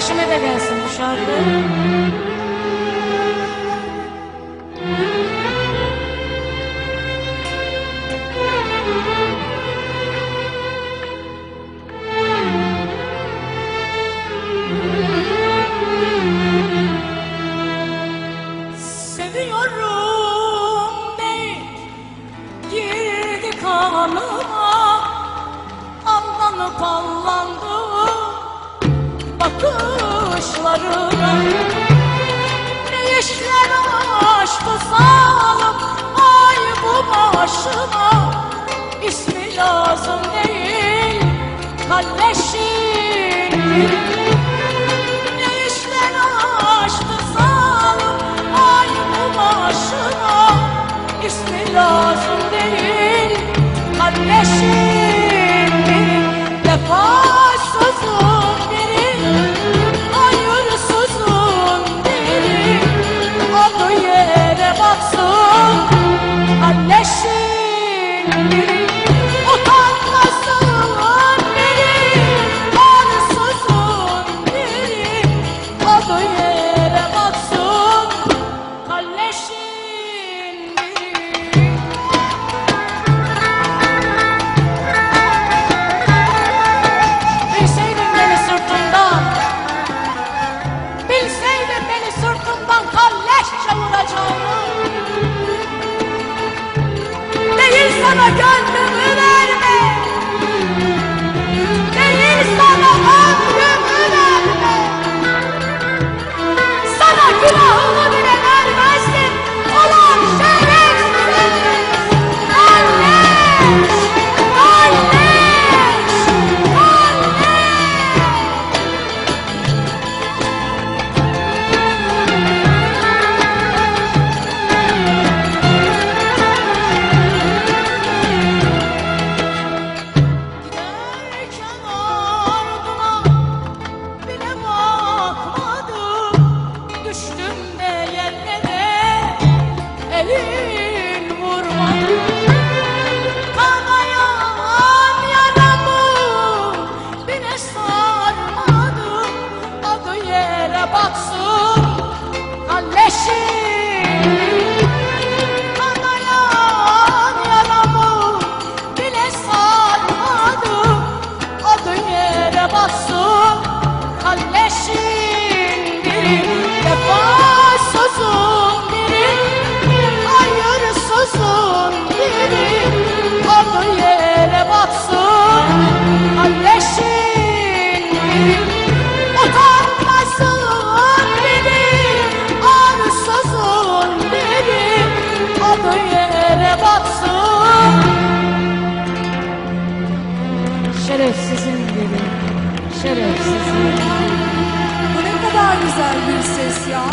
kardeşime de gelsin bu şarkı. Seviyorum değil girdi kanıma Aldanıp allandım bakışlarına Ne işler açtı sağlık ay bu başıma. İsmi lazım değil kalleşin ne işler açtı sağlık ay bu başına İsmi lazım baksın. Kardeşim biri Değil Oh. Adı yere batsın Şerefsizin biri Şerefsizin Bu ne kadar güzel bir ses ya.